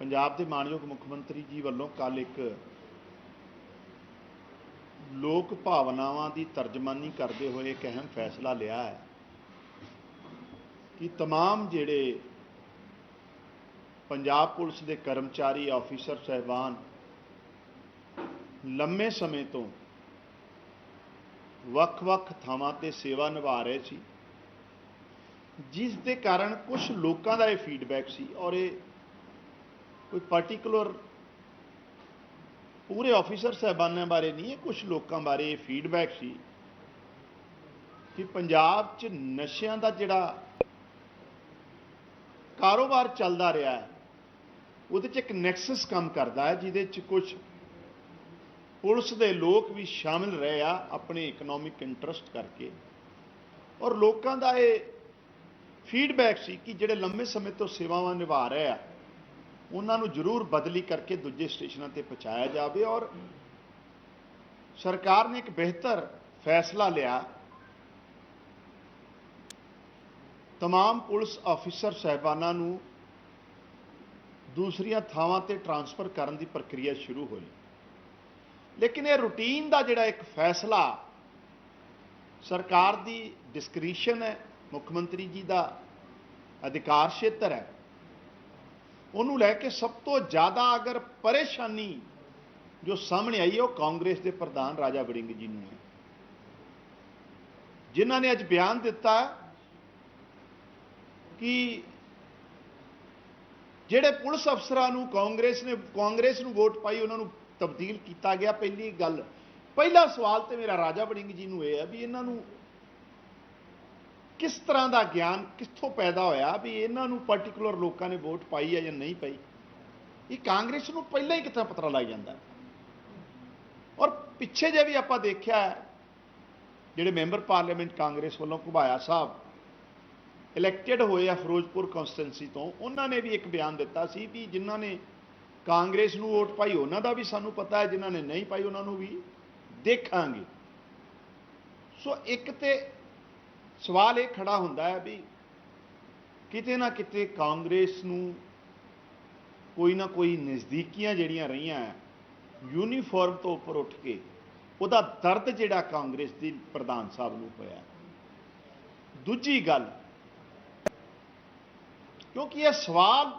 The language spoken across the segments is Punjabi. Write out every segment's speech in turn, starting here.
ਪੰਜਾਬ ਦੇ ਮਾਨਯੋਗ ਮੁੱਖ ਮੰਤਰੀ ਜੀ ਵੱਲੋਂ ਕੱਲ ਇੱਕ ਲੋਕ ਭਾਵਨਾਵਾਂ ਦੀ ਤਰਜਮਾਨੀ ਕਰਦੇ ਹੋਏ ਇੱਕ ਅਹਿਮ ਫੈਸਲਾ ਲਿਆ ਹੈ ਕਿ तमाम ਜਿਹੜੇ ਪੰਜਾਬ ਪੁਲਿਸ ਦੇ ਕਰਮਚਾਰੀ ਆਫੀਸਰ ਸਹਿਬਾਨ ਲੰਮੇ ਸਮੇਂ ਤੋਂ ਵੱਖ-ਵੱਖ ਥਾਵਾਂ ਤੇ ਸੇਵਾ ਨਿਭਾ ਰਹੇ ਸੀ ਜਿਸ ਦੇ ਕਾਰਨ ਕੁਝ ਲੋਕਾਂ ਦਾ ਇਹ ਫੀਡਬੈਕ ਸੀ ਔਰ ਇਹ ਕੋਈ ਪਾਰਟਿਕੂਲਰ ਪੂਰੇ ਆਫੀਸਰ ਸਹਿਬਾਨਾਂ ਬਾਰੇ ਨਹੀਂ ਹੈ ਕੁਝ ਲੋਕਾਂ ਬਾਰੇ ਇਹ ਫੀਡਬੈਕ ਸੀ ਕਿ ਪੰਜਾਬ 'ਚ ਨਸ਼ਿਆਂ ਦਾ ਜਿਹੜਾ ਕਾਰੋਬਾਰ ਚੱਲਦਾ ਰਿਹਾ ਹੈ, ਉਹਦੇ 'ਚ ਇੱਕ ਨੈਕਸਸ ਕੰਮ ਕਰਦਾ ਹੈ, ਜਿਹਦੇ 'ਚ ਕੁਝ ਪੁਲਿਸ ਦੇ ਲੋਕ ਵੀ ਸ਼ਾਮਿਲ ਰਹੇ ਆ ਆਪਣੇ ਇਕਨੋਮਿਕ ਇੰਟਰਸਟ ਕਰਕੇ ਔਰ ਲੋਕਾਂ ਦਾ ਇਹ ਫੀਡਬੈਕ ਸੀ ਕਿ ਜਿਹੜੇ ਲੰਮੇ ਸਮੇਂ ਤੋਂ ਸੇਵਾਵਾਂ ਨਿਭਾ ਰਹੇ ਆ ਉਹਨਾਂ ਨੂੰ ਜ਼ਰੂਰ ਬਦਲੀ ਕਰਕੇ ਦੂਜੇ ਸਟੇਸ਼ਨਾਂ ਤੇ ਪਹੁੰਚਾਇਆ ਜਾਵੇ ਔਰ ਸਰਕਾਰ ਨੇ ਇੱਕ ਬਿਹਤਰ ਫੈਸਲਾ ਲਿਆ तमाम ਪੁਲਿਸ ਅਫੀਸਰ ਸਹਿਬਾਨਾਂ ਨੂੰ ਦੂਸਰੀਆਂ ਥਾਵਾਂ ਤੇ ਟਰਾਂਸਫਰ ਕਰਨ ਦੀ ਪ੍ਰਕਿਰਿਆ ਸ਼ੁਰੂ ਹੋਈ ਲੇਕਿਨ ਇਹ ਰੂਟੀਨ ਦਾ ਜਿਹੜਾ ਇੱਕ ਫੈਸਲਾ ਸਰਕਾਰ ਦੀ ਡਿਸਕ੍ਰਿਸ਼ਨ ਹੈ ਮੁੱਖ ਮੰਤਰੀ ਜੀ ਦਾ ਅਧਿਕਾਰ ਖੇਤਰ ਹੈ ਉਹਨੂੰ ਲੈ ਕੇ ਸਭ ਤੋਂ ਜ਼ਿਆਦਾ ਅਗਰ ਪਰੇਸ਼ਾਨੀ ਜੋ ਸਾਹਮਣੇ ਆਈ ਹੈ ਉਹ ਕਾਂਗਰਸ ਦੇ ਪ੍ਰਧਾਨ ਰਾਜਾ ਵੜਿੰਗ ਜੀ ਨੂੰ ਹੈ। ਜਿਨ੍ਹਾਂ ਨੇ ਅੱਜ ਬਿਆਨ ਦਿੱਤਾ ਕਿ ਜਿਹੜੇ ਪੁਲਿਸ ਅਫਸਰਾਂ ਨੂੰ ਕਾਂਗਰਸ ਨੇ, ਕਾਂਗਰਸ ਨੂੰ ਵੋਟ ਪਾਈ, ਉਹਨਾਂ ਨੂੰ ਤਬਦੀਲ ਕੀਤਾ ਗਿਆ ਪਹਿਲੀ ਗੱਲ। ਪਹਿਲਾ ਸਵਾਲ ਤੇ ਮੇਰਾ ਰਾਜਾ ਵੜਿੰਗ ਜੀ ਨੂੰ ਇਹ ਹੈ ਵੀ ਇਹਨਾਂ ਨੂੰ ਕਿਸ ਤਰ੍ਹਾਂ ਦਾ ਗਿਆਨ ਕਿੱਥੋਂ ਪੈਦਾ ਹੋਇਆ ਵੀ ਇਹਨਾਂ ਨੂੰ ਪਾਰਟਿਕੂਲਰ ਲੋਕਾਂ ਨੇ ਵੋਟ ਪਾਈ ਹੈ ਜਾਂ ਨਹੀਂ ਪਾਈ? ਇਹ ਕਾਂਗਰਸ ਨੂੰ ਪਹਿਲਾਂ ਹੀ ਕਿੱਥੇ ਪਤਾ ਲੱਗ ਜਾਂਦਾ ਔਰ ਪਿੱਛੇ ਜੇ ਵੀ ਆਪਾਂ ਦੇਖਿਆ ਜਿਹੜੇ ਮੈਂਬਰ ਪਾਰਲੀਮੈਂਟ ਕਾਂਗਰਸ ਵੱਲੋਂ ਘੁਬਾਇਆ ਸਾਹਿਬ ਇਲੈਕਟਿਡ ਹੋਏ ਆ ਫਿਰੋਜ਼ਪੁਰ ਕਨਸਟੀਟੈਂਸੀ ਤੋਂ, ਉਹਨਾਂ ਨੇ ਵੀ ਇੱਕ ਬਿਆਨ ਦਿੱਤਾ ਸੀ ਵੀ ਜਿਨ੍ਹਾਂ ਨੇ ਕਾਂਗਰਸ ਨੂੰ ਵੋਟ ਪਾਈ, ਉਹਨਾਂ ਦਾ ਵੀ ਸਾਨੂੰ ਪਤਾ ਹੈ, ਜਿਨ੍ਹਾਂ ਨੇ ਨਹੀਂ ਪਾਈ, ਉਹਨਾਂ ਨੂੰ ਵੀ ਦੇਖਾਂਗੇ। ਸੋ ਇੱਕ ਤੇ ਸਵਾਲ ਇਹ ਖੜਾ ਹੁੰਦਾ ਹੈ ਵੀ ਕਿਤੇ ਨਾ ਕਿਤੇ ਕਾਂਗਰਸ ਨੂੰ ਕੋਈ ਨਾ ਕੋਈ ਨਜ਼ਦੀਕੀਆਂ ਜਿਹੜੀਆਂ ਰਹੀਆਂ ਹੈ, ਯੂਨੀਫਾਰਮ ਤੋਂ ਉੱਪਰ ਉੱਠ ਕੇ ਉਹਦਾ ਦਰਦ ਜਿਹੜਾ ਕਾਂਗਰਸ ਦੀ ਪ੍ਰਧਾਨ ਸਾਹਿਬ ਨੂੰ ਹੋਇਆ ਦੂਜੀ ਗੱਲ ਕਿਉਂਕਿ ਇਹ ਸਵਾਲ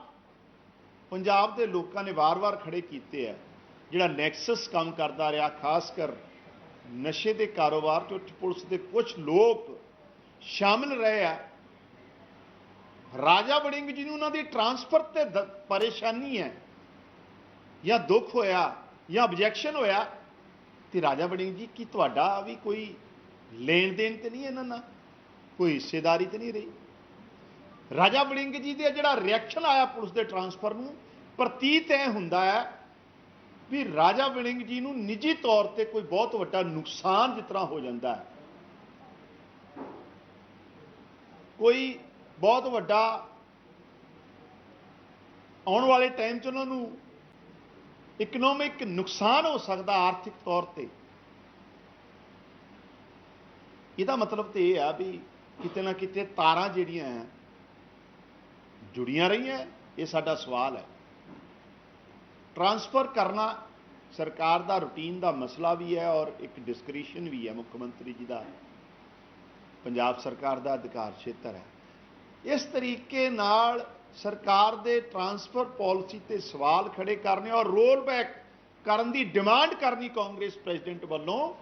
ਪੰਜਾਬ ਦੇ ਲੋਕਾਂ ਨੇ ਵਾਰ-ਵਾਰ ਖੜੇ ਕੀਤੇ ਆ ਜਿਹੜਾ ਨੈਕਸਸ ਕੰਮ ਕਰਦਾ ਰਿਹਾ ਖਾਸ ਕਰ ਨਸ਼ੇ ਦੇ ਕਾਰੋਬਾਰ ਚ ਪੁਲਿਸ ਦੇ ਕੁਝ ਲੋਕ ਸ਼ਾਮਿਲ ਰਹੇ ਆ। ਰਾਜਾ ਵੜਿੰਗ ਜੀ ਨੂੰ ਉਹਨਾਂ ਦੀ ਟਰਾਂਸਫਰ ਤੇ ਦ- ਪਰੇਸ਼ਾਨੀ ਹੈ। ਜਾਂ ਦੁੱਖ ਹੋਇਆ, ਜਾਂ ਆਬਜੈਕਸ਼ਨ ਹੋਇਆ, ਤੇ ਰਾਜਾ ਵੜਿੰਗ ਜੀ, ਕੀ ਤੁਹਾਡਾ ਵੀ ਕੋਈ ਲੈਣ ਦੇਣ ਤੇ ਨਹੀਂ ਇਹਨਾਂ ਨਾਲ? ਕੋਈ ਹਿੱਸੇਦਾਰੀ ਤੇ ਨਹੀਂ ਰਹੀ? ਰਾਜਾ ਵੜਿੰਗ ਜੀ ਦੇ ਜਿਹੜਾ ਰਿਐਕਸ਼ਨ ਆਇਆ ਪੁਲਿਸ ਦੇ ਟਰਾਂਸਫਰ ਨੂੰ, ਪ੍ਰਤੀਤ ਇਹ ਹੁੰਦਾ ਹੈ ਵੀ ਰਾਜਾ ਵੜਿੰਗ ਜੀ ਨੂੰ ਨਿੱਜੀ ਤੌਰ ਤੇ ਕੋਈ ਬਹੁਤ ਵੱਡਾ ਨੁਕਸਾਨ ਜਿਸ ਤਰ੍ਹਾਂ ਹੋ ਜਾਂਦਾ ਹੈ। ਕੋਈ ਬਹੁਤ ਵੱਡਾ ਆਉਣ ਵਾਲੇ ਟਾਈਮ 'ਚ ਉਹਨਾਂ ਨੂੰ ਇਕਨੋਮਿਕ ਨੁਕਸਾਨ ਹੋ ਸਕਦਾ ਆਰਥਿਕ ਤੌਰ ਤੇ। ਇਹਦਾ ਮਤਲਬ ਤੇ ਇਹ ਆ ਵੀ ਕਿਤੇ ਨਾ ਕਿਤੇ ਤਾਰਾਂ ਜਿਹੜੀਆਂ ਹੈ ਜੁੜੀਆਂ ਰਹੀਆਂ ਇਹ ਸਾਡਾ ਸਵਾਲ ਹੈ ਟਰਾਂਸਫਰ ਕਰਨਾ ਸਰਕਾਰ ਦਾ ਰੂਟੀਨ ਦਾ ਮਸਲਾ ਵੀ ਹੈ ਔਰ ਇੱਕ ਡਿਸਕ੍ਰੀਸ਼ਨ ਵੀ ਹੈ ਮੁੱਖ ਮੰਤਰੀ ਜੀ ਦਾ। ਪੰਜਾਬ ਸਰਕਾਰ ਦਾ ਅਧਿਕਾਰ ਖੇਤਰ ਹੈ। ਇਸ ਤਰੀਕੇ ਨਾਲ ਸਰਕਾਰ ਦੇ ਟਰਾਂਸਫਰ ਪਾਲਿਸੀ ਤੇ ਸਵਾਲ ਖੜੇ ਕਰਨੇ ਔਰ ਰੋਲ ਬੈਕ ਕਰਨ ਦੀ ਡਿਮਾਂਡ ਕਰਨੀ ਕਾਂਗਰਸ ਪ੍ਰੈਜ਼ੀਡੈਂਟ ਵੱਲੋਂ,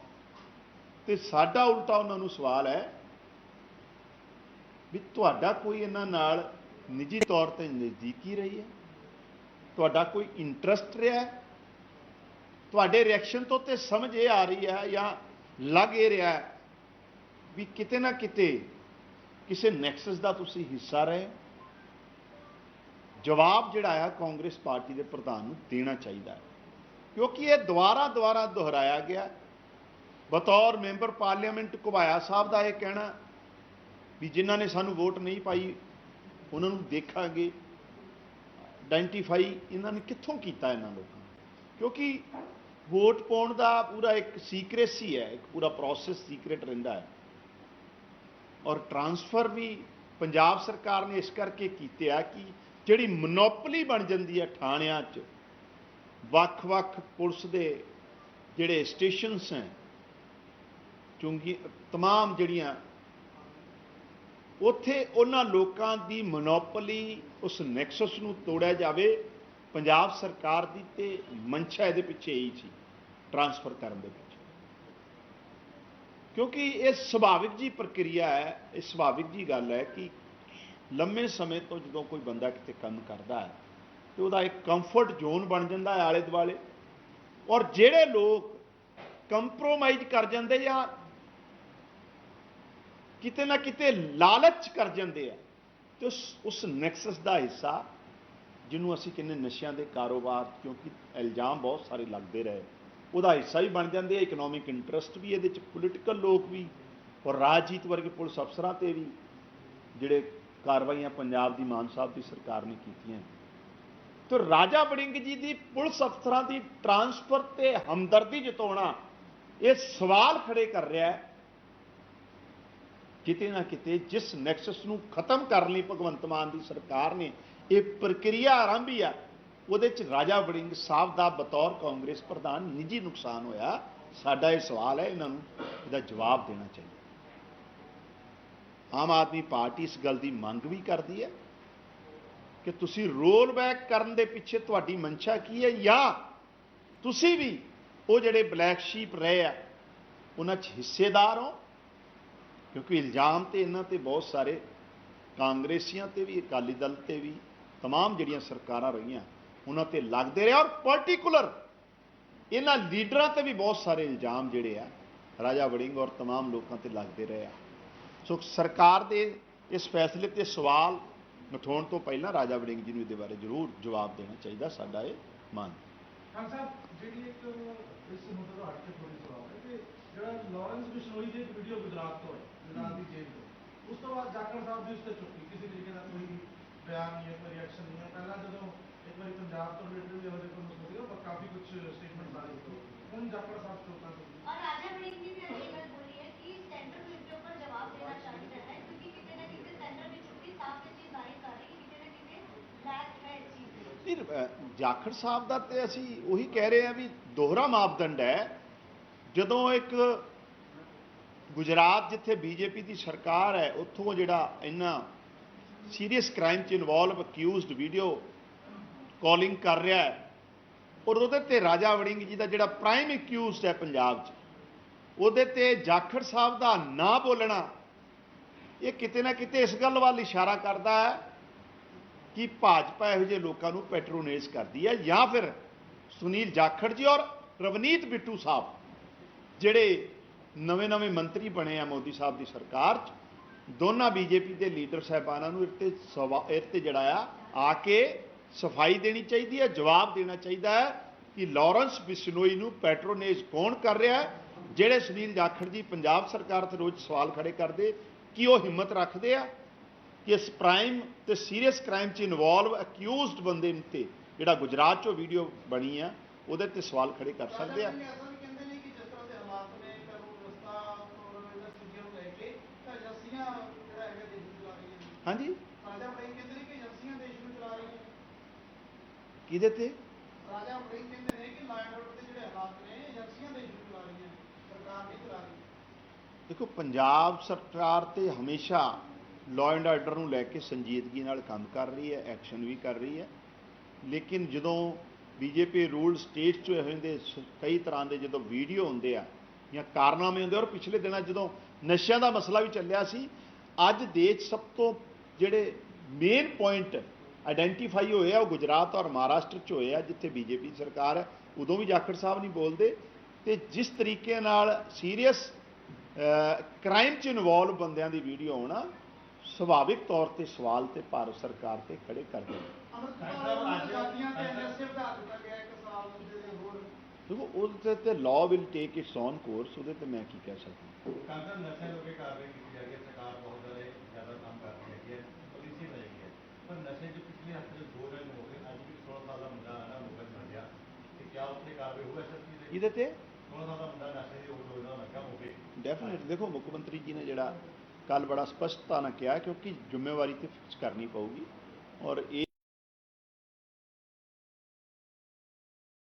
ਤੇ ਸਾਡਾ ਉਲਟਾ ਉਹਨਾਂ ਨੂੰ ਸਵਾਲ ਹੈ ਵੀ ਤੁਹਾਡਾ ਕੋਈ ਇਹਨਾਂ ਨਾਲ ਨਿੱਜੀ ਤੌਰ ਤੇ ਨਜ਼ਦੀਕੀ ਰਹੀ ਹੈ? ਤੁਹਾਡਾ ਕੋਈ ਇੰਟਰਸਟ ਰਿਹਾ ਤੁਹਾਡੇ ਰਿਐਕਸ਼ਨ ਤੋਂ ਤੇ ਸਮਝ ਇਹ ਆ ਰਹੀ ਹੈ ਜਾਂ ਲੱਗ ਇਹ ਰਿਹਾ ਹੈ ਵੀ ਕਿਤੇ ਨਾ ਕਿਤੇ ਕਿਸੇ ਨੈਕਸਸ ਦਾ ਤੁਸੀਂ ਹਿੱਸਾ ਰਹੇ ਹੋ। ਜਵਾਬ ਜਿਹੜਾ ਆ ਕਾਂਗਰਸ ਪਾਰਟੀ ਦੇ ਪ੍ਰਧਾਨ ਨੂੰ ਦੇਣਾ ਚਾਹੀਦਾ ਹੈ ਕਿਉਂਕਿ ਇਹ ਦੁਬਾਰਾ ਦੁਬਾਰਾ ਦੁਹਰਾਇਆ ਗਿਆ ਬਤੌਰ ਮੈਂਬਰ ਪਾਰਲੀਮੈਂਟ ਘੁਬਾਇਆ ਸਾਹਿਬ ਦਾ ਇਹ ਕਹਿਣਾ ਵੀ ਜਿਨ੍ਹਾਂ ਨੇ ਸਾਨੂੰ ਵੋਟ ਨਹੀਂ ਪਾਈ, ਉਹਨਾਂ ਨੂੰ ਦੇਖਾਂਗੇ ਆਇਡੈਂਟੀਫਾਈ ਇਹਨਾਂ ਨੇ ਕਿੱਥੋਂ ਕੀਤਾ ਇਹਨਾਂ ਲੋਕਾਂ ਨੇ? ਕਿਉਂਕਿ ਵੋਟ ਪਾਉਣ ਦਾ ਪੂਰਾ ਇੱਕ ਸੀਕ੍ਰੇਸੀ ਹੈ, ਇੱਕ ਪੂਰਾ ਪ੍ਰੋਸੈਸ ਸੀਕ੍ਰੇਟ ਰਹਿੰਦਾ ਹੈ ਔਰ ਟਰਾਂਸਫਰ ਵੀ ਪੰਜਾਬ ਸਰਕਾਰ ਨੇ ਇਸ ਕਰਕੇ ਕੀਤੇ ਆ ਕਿ ਜਿਹੜੀ ਮੋਨੋਪੋਲੀ ਬਣ ਜਾਂਦੀ ਹੈ ਥਾਣਿਆਂ 'ਚ ਵੱਖ-ਵੱਖ ਪੁਲਿਸ ਦੇ ਜਿਹੜੇ ਸਟੇਸ਼ਨਸ ਹੈ ਚੁੰਗੀ तमाम ਜਿਹੜੀਆਂ ਉੱਥੇ ਉਹਨਾਂ ਲੋਕਾਂ ਦੀ ਮੋਨੋਪੋਲੀ ਉਸ ਨੈਕਸਸ ਨੂੰ ਤੋੜਿਆ ਜਾਵੇ ਪੰਜਾਬ ਸਰਕਾਰ ਦੀ ਤੇ ਮਨਸ਼ਾ ਇਹਦੇ ਪਿੱਛੇ ਹੀ ਸੀ ਟਰਾਂਸਫਰ ਕਰਨ ਦੇ ਪਿੱਛੇ ਕਿਉਂਕਿ ਇਹ ਸੁਭਾਵਿਕ ਜੀ ਪ੍ਰਕਿਰਿਆ ਹੈ, ਇਹ ਸੁਭਾਵਿਕ ਜੀ ਗੱਲ ਹੈ ਕਿ ਲੰਮੇ ਸਮੇਂ ਤੋਂ ਜਦੋਂ ਕੋਈ ਬੰਦਾ ਕਿਤੇ ਕੰਮ ਕਰਦਾ ਹੈ, ਤੇ ਉਹਦਾ ਇੱਕ ਕੰਫਰਟ ਜ਼ੋਨ ਬਣ ਜਾਂਦਾ ਹੈ ਆਲੇ ਦੁਆਲੇ ਔਰ ਜਿਹੜੇ ਲੋਕ ਕੰਪਰੋਮਾਈਜ਼ ਕਰ ਜਾਂਦੇ ਜਾਂ ਕਿਤੇ ਨਾ ਕਿਤੇ ਲਾਲਚ ਕਰ ਜਾਂਦੇ ਆ, ਤੇ ਉਸ ਉਸ ਨੈਕਸਸ ਦਾ ਹਿੱਸਾ ਜਿਹਨੂੰ ਅਸੀਂ ਕਹਿੰਦੇ ਨਸ਼ਿਆਂ ਦੇ ਕਾਰੋਬਾਰ, ਕਿਉਂਕਿ ਇਲਜ਼ਾਮ ਬਹੁਤ ਸਾਰੇ ਲੱਗਦੇ ਰਹੇ। ਉਹਦਾ ਹਿੱਸਾ ਵੀ ਬਣ ਜਾਂਦੇ ਆ ਇਕਨੋਮਿਕ ਇੰਟਰਸਟ ਵੀ ਇਹਦੇ ਚ ਪੋਲੀਟੀਕਲ ਲੋਕ ਵੀ, ਔਰ ਰਾਜਨੀਤ ਵਰਗੇ ਪੁਲਿਸ ਅਫਸਰਾਂ ਤੇ ਵੀ ਜਿਹੜੇ ਕਾਰਵਾਈਆਂ ਪੰਜਾਬ ਦੀ ਮਾਨ ਸਾਹਿਬ ਦੀ ਸਰਕਾਰ ਨੇ ਕੀਤੀਆਂ ਤੇ ਰਾਜਾ ਬੜਿੰਗ ਜੀ ਦੀ ਪੁਲਿਸ ਅਫਸਰਾਂ ਦੀ ਟਰਾਂਸਫਰ ਤੇ ਹਮਦਰਦੀ ਜਤਾਉਣਾ, ਇਹ ਸਵਾਲ ਖੜੇ ਕਰ ਰਿਹਾ ਹੈ। ਕਿਤੇ ਨਾ ਕਿਤੇ ਜਿਸ ਨੈਕਸਸ ਨੂੰ ਖਤਮ ਕਰਨ ਲਈ ਭਗਵੰਤ ਮਾਨ ਦੀ ਸਰਕਾਰ ਨੇ ਇਹ ਪ੍ਰਕਿਰਿਆ ਆਰੰਭੀ ਆ ਉਹਦੇ ਚ ਰਾਜਾ ਵੜਿੰਗ ਸਾਹਿਬ ਦਾ ਬਤੌਰ ਕਾਂਗਰਸ ਪ੍ਰਧਾਨ ਨਿੱਜੀ ਨੁਕਸਾਨ ਹੋਇਆ ਸਾਡਾ ਇਹ ਸਵਾਲ ਹੈ ਇਹਨਾਂ ਨੂੰ ਇਹਦਾ ਜਵਾਬ ਦੇਣਾ ਚਾਹੀਦਾ ਆਮ ਆਦਮੀ ਪਾਰਟੀ ਇਸ ਗੱਲ ਦੀ ਮੰਗ ਵੀ ਕਰਦੀ ਹੈ ਕਿ ਤੁਸੀਂ ਰੋਲ ਬੈਕ ਕਰਨ ਦੇ ਪਿੱਛੇ ਤੁਹਾਡੀ ਮਨਸ਼ਾ ਕੀ ਹੈ ਜਾਂ ਤੁਸੀਂ ਵੀ ਉਹ ਜਿਹੜੇ ਬਲੈਕ ਸ਼ੀਪ ਰਹੇ ਆ ਉਹਨਾਂ 'ਚ ਹਿੱਸੇਦਾਰ ਹੋ ਕਿਉਂਕਿ ਇਲਜ਼ਾਮ ਤੇ ਇਹਨਾਂ ਤੇ ਬਹੁਤ ਸਾਰੇ ਕਾਂਗਰਸੀਆਂ ਤੇ ਵੀ ਅਕਾਲੀ ਦਲ ਤੇ ਵੀ तमाम ਜਿਹੜੀਆਂ ਸਰਕਾਰਾਂ ਰਹੀਆਂ ਉਹਨਾਂ ਤੇ ਲੱਗਦੇ ਰਹੇ ਔਰ ਪਾਰਟਿਕੂਲਰ ਇਹਨਾਂ ਲੀਡਰਾਂ ਤੇ ਵੀ ਬਹੁਤ ਸਾਰੇ ਇਲਜ਼ਾਮ ਜਿਹੜੇ ਆ ਰਾਜਾ ਵੜਿੰਗ ਔਰ तमाम ਲੋਕਾਂ ਤੇ ਲੱਗਦੇ ਰਹੇ ਆ ਸੋ ਸਰਕਾਰ ਦੇ ਇਸ ਫੈਸਲੇ ਤੇ ਸਵਾਲ ਉਠਾਉਣ ਤੋਂ ਪਹਿਲਾਂ ਰਾਜਾ ਵੜਿੰਗ ਜੀ ਨੂੰ ਇਹਦੇ ਬਾਰੇ ਜ਼ਰੂਰ ਜਵਾਬ ਦੇਣਾ ਚਾਹੀਦਾ ਸਾਡਾ ਇਹ ਮੰਨ ਖਾਨ ਸਾਹਿਬ ਜਿਹੜੀ ਇੱਕ ਇਸ ਮੁੱਦੇ ਤੋਂ ਹਟ ਕੇ ਥੋੜੀ ਸਵਾਲ ਹੈ ਕਿ ਜਿਹੜਾ ਲਾਰੈਂਸ ਬਿਸ਼ਨੋਈ ਦੀ ਇੱਕ ਵੀਡੀਓ ਗੁਜਰਾਤ ਤੋਂ ਹੈ ਗੁਜਰਾਤ ਦੀ ਜੇਲ੍ਹ ਤੋਂ ਉਸ ਤੋਂ ਬਾਅਦ ਜਾਖੜ ਸਾਹਿਬ ਦੀ ਉਸ ਤੇ ਚੁੱਕੀ ਕਿਸੇ ਤਰੀਕੇ ਦਾ ਕੋਈ ਬਿਆਨ ਨਹੀਂ ਹੈ ਕੋਈ ਰਿਐਕਸ਼ਨ ਨਹੀਂ ਹੈ ਪਹਿਲਾਂ ਜਦੋਂ ਇੱਕ ਵਾਰੀ ਪੰਜਾਬ ਤੋਂ ਰਿਲੇਟਡ ਵੀ ਉਹਦੇ ਕੋਲ ਮਸਲਾ ਸੀਗਾ ਪਰ ਕਾਫੀ ਕੁਝ ਸਟੇਟਮੈਂਟ ਆ ਰਹੀ ਸੀ ਹੁਣ ਜਾਖੜ ਸਾਹਿਬ ਚੁੱਕਾ ਸੀ और राजा वड़िंग जी ने ये बात बोली है कि सेंटर को इसके ऊपर जवाब देना चाहिए है क्योंकि किसी न किसी सेंटर की छुट्टी साफ ये चीज जाहिर कर रही है कि किसी न किसी लैक है इस चीज में ਫਿਰ ਅ, ਜਾਖੜ ਸਾਹਿਬ ਦਾ ਤੇ ਅਸੀਂ ਉਹੀ ਕਹਿ ਰਹੇ ਹਾਂ ਵੀ ਦੋਹਰਾ ਮਾਪਦੰਡ ਹੈ ਜਦੋਂ ਇੱਕ ਗੁਜਰਾਤ ਜਿੱਥੇ ਬੀਜੇਪੀ ਦੀ ਸਰਕਾਰ ਹੈ ਉੱਥੋਂ ਜਿਹੜਾ ਇੰਨਾ ਸੀਰੀਅਸ ਕ੍ਰਾਈਮ 'ਚ ਇਨਵੋਲਵ ਅਕਿਊਜ਼ਡ ਵੀਡੀਓ ਕਾਲਿੰਗ ਕਰ ਰਿਹਾ ਹੈ। ਔਰ ਉਹਦੇ ਤੇ ਰਾਜਾ ਵੜਿੰਗ ਜੀ ਦਾ ਜਿਹੜਾ ਪ੍ਰਾਈਮ ਅਕਿਊਜ਼ਡ ਹੈ ਪੰਜਾਬ 'ਚ, ਉਹਦੇ ਤੇ ਜਾਖੜ ਸਾਹਿਬ ਦਾ ਨਾਂ ਬੋਲਣਾ, ਇਹ ਕਿਤੇ ਨਾ ਕਿਤੇ ਇਸ ਗੱਲ ਵੱਲ ਇਸ਼ਾਰਾ ਕਰਦਾ ਹੈ ਕਿ ਭਾਜਪਾ ਇਹੋ ਜਿਹੇ ਲੋਕਾਂ ਨੂੰ ਪੈਟਰੋਨੇਜ ਕਰਦੀ ਹੈ ਜਾਂ ਫਿਰ ਸੁਨੀਲ ਜਾਖੜ ਜੀ ਔਰ ਰਵਨੀਤ ਬਿੱਟੂ ਸਾਹਿਬ, ਜਿਹੜੇ ਨਵੇਂ-ਨਵੇਂ ਮੰਤਰੀ ਬਣੇ ਆ ਮੋਦੀ ਸਾਹਿਬ ਦੀ ਸਰਕਾਰ 'ਚ, ਦੋਨਾਂ ਬੀਜੇਪੀ ਦੇ ਲੀਡਰ ਸਾਹਿਬਾਨਾਂ ਨੂੰ ਇਹ ਤੇ ਸਵਾ- ਇਹ ਤੇ ਜਿਹੜਾ ਆ ਆ ਕੇ ਸਫ਼ਾਈ ਦੇਣੀ ਚਾਹੀਦੀ ਹੈ ਜਵਾਬ ਦੇਣਾ ਚਾਹੀਦਾ ਹੈ ਕਿ ਲਾਰੈਂਸ ਬਿਸ਼ਨੋਈ ਨੂੰ ਪੈਟਰੋਨੇਜ ਕੌਣ ਕਰ ਰਿਹਾ ਹੈ ਜਿਹੜੇ ਸੁਨੀਲ ਜਾਖੜ ਜੀ ਪੰਜਾਬ ਸਰਕਾਰ ਤੇ ਰੋਜ਼ ਸਵਾਲ ਖੜੇ ਕਰਦੇ ਕਿ ਉਹ ਹਿੰਮਤ ਰੱਖਦੇ ਆ ਕਿ ਇਸ ਪ੍ਰਾਈਮ ਤੇ ਸੀਰੀਅਸ ਕ੍ਰਾਈਮ 'ਚ ਇਨਵੋਲਵ ਅਕਿਊਜ਼ਡ ਬੰਦੇ ਨੂੰ ਤੇ ਜਿਹੜਾ ਗੁਜਰਾਤ 'ਚੋਂ ਵੀਡੀਓ ਬਣੀ ਆ ਉਹਦੇ ਤੇ ਸਵਾਲ ਖੜੇ ਕਰ ਸਕਦੇ ਆ। ਐਸਾ ਕਿਹਦੇ ਤੇ? ਰਾਜਾ ਵੜਿੰਗ ਕਹਿੰਦੇ ਨੇ ਕਿ ਲਾਇਨ ਆਰਡਰ ਦੇ ਜਿਹੜੇ ਹਾਲਾਤ ਨੇ ਏਜੰਸੀਆਂ ਦੇਸ਼ ਨੂੰ ਚਲਾ ਰਹੀਆਂ ਨੇ ਸਰਕਾਰ ਨਹੀਂ ਚਲਾ ਰਹੀ। ਦੇਖੋ ਪੰਜਾਬ ਸਰਕਾਰ ਤੇ ਹਮੇਸ਼ਾ ਲਾਅ ਐਂਡ ਆਰਡਰ ਨੂੰ ਲੈ ਕੇ ਸੰਜੀਦਗੀ ਨਾਲ ਕੰਮ ਕਰ ਰਹੀ ਹੈ ਐਕਸ਼ਨ ਵੀ ਕਰ ਰਹੀ ਹੈ। ਲੇਕਿਨ ਜਦੋਂ ਬੀਜੇਪੀ ਰੂਲ ਸਟੇਟ 'ਚ ਹੋਏ ਹੁੰਦੇ ਕਈ ਤਰ੍ਹਾਂ ਦੇ ਜਦੋਂ ਵੀਡੀਓ ਹੁੰਦੇ ਆ ਜਾਂ ਕਾਰਨਾਮੇ ਹੁੰਦੇ ਔਰ ਪਿਛਲੇ ਦਿਨਾਂ ਜਦੋਂ ਨਸ਼ਿਆਂ ਦਾ ਮਸਲਾ ਵੀ ਚੱਲਿਆ ਸੀ ਅੱਜ ਦੇਸ਼ ਸਭ ਤੋਂ ਜਿਹੜੇ ਮੇਨ ਪੁਆਇੰਟ ਆਇਡੈਂਟੀਫਾਈ ਹੋਏ ਆ, ਉਹ ਗੁਜਰਾਤ ਔਰ ਮਹਾਰਾਸ਼ਟਰ 'ਚ ਹੋਏ ਆ, ਜਿੱਥੇ ਬੀਜੇਪੀ ਸਰਕਾਰ ਹੈ, ਉਦੋਂ ਵੀ ਜਾਖੜ ਸਾਹਿਬ ਨਹੀਂ ਬੋਲਦੇ। ਤੇ ਜਿਸ ਤਰੀਕੇ ਨਾਲ ਸੀਰੀਅਸ ਕ੍ਰਾਈਮ 'ਚ ਇਨਵੋਲਵ ਬੰਦਿਆਂ ਦੀ ਵੀਡੀਓ ਆਉਣਾ, ਸੁਭਾਵਿਕ ਤੌਰ ਤੇ ਸਵਾਲ ਤੇ ਭਾਰਤ ਸਰਕਾਰ ਤੇ ਖੜੇ ਕਰਦੇ ਨੇ ਦੇਖੋ, ਉਹਦੇ ਤੇ law will take its own course ਉਹਦੇ ਤੇ ਮੈਂ ਕੀ ਕਹਿ ਸਕਦਾ। ਕਾਂਗਰਸ ਨਸ਼ੇ ਲੋਕੇ ਕਾਰਵਾਈ ਕੀਤੀ ਜਾ ਰਹੀ ਹੈ, ਸਰਕਾਰ ਬਹੁਤ ਜ਼ਿਆਦਾ ਕੰਮ ਕਰ ਰਹੀ ਹੈ, ਪਾਲਿਸੀ ਲੈ ਰਹੀ ਹੈ। ਪਰ ਨਸ਼ੇ ਦੇ ਪਿਛਲੇ ਹਫ਼ਤੇ ਦੋ ਦਿਨ ਹੋ ਗਏ ਅੱਜ ਵੀ 16 ਸਾਲ ਦਾ ਮੁੰਡਾ ਹੈ ਨਾ ਲੋਕਾਂ ਚ ਮਰ ਗਿਆ ਤੇ ਕਿਆ ਉੱਥੇ ਕਾਰਵਾਈ ਹੋਊਗਾ ਸਰ ਕੀ ਇਹਦੇ ਤੇ 16 ਸਾਲ ਦਾ ਮੁੰਡਾ ਨਸ਼ੇ ਦੀ ਓਵਰਡੋਜ਼ ਨਾਲ ਲੱਗਾ ਹੋਵੇ ਡੈਫੀਨਿਟ ਦੇਖੋ ਮੁੱਖ ਮੰਤਰੀ ਜੀ ਨੇ ਜਿਹੜਾ ਕੱਲ ਬੜਾ ਸਪਸ਼ਟਤਾ ਨਾਲ ਕਿਹਾ ਕਿਉਂਕਿ ਜ਼ਿੰਮੇਵਾਰੀ ਤੇ ਫਿਕਸ ਕਰਨੀ ਪਊਗੀ ਔਰ ਇਹ